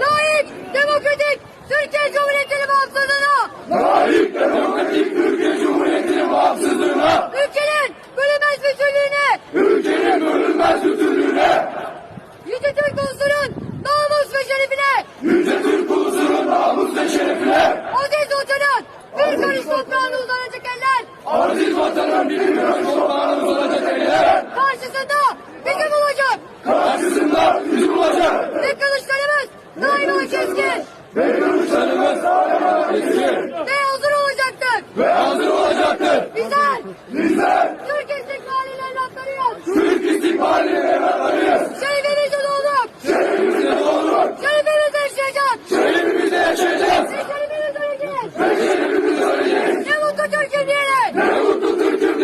Layık, demokratik, Türkiye Cumhuriyeti'nin bağımsızlığına! Layık, vatanın bir milyon toprağımız olacak eller. Karşısında bizim olacak. Karşısında bizim olacak. Ve kılıçlarımız daima keskin. Ve kılıçlarımız daima keskin. Ve hazır olacaktır. Ve hazır olacaktır. Güzel.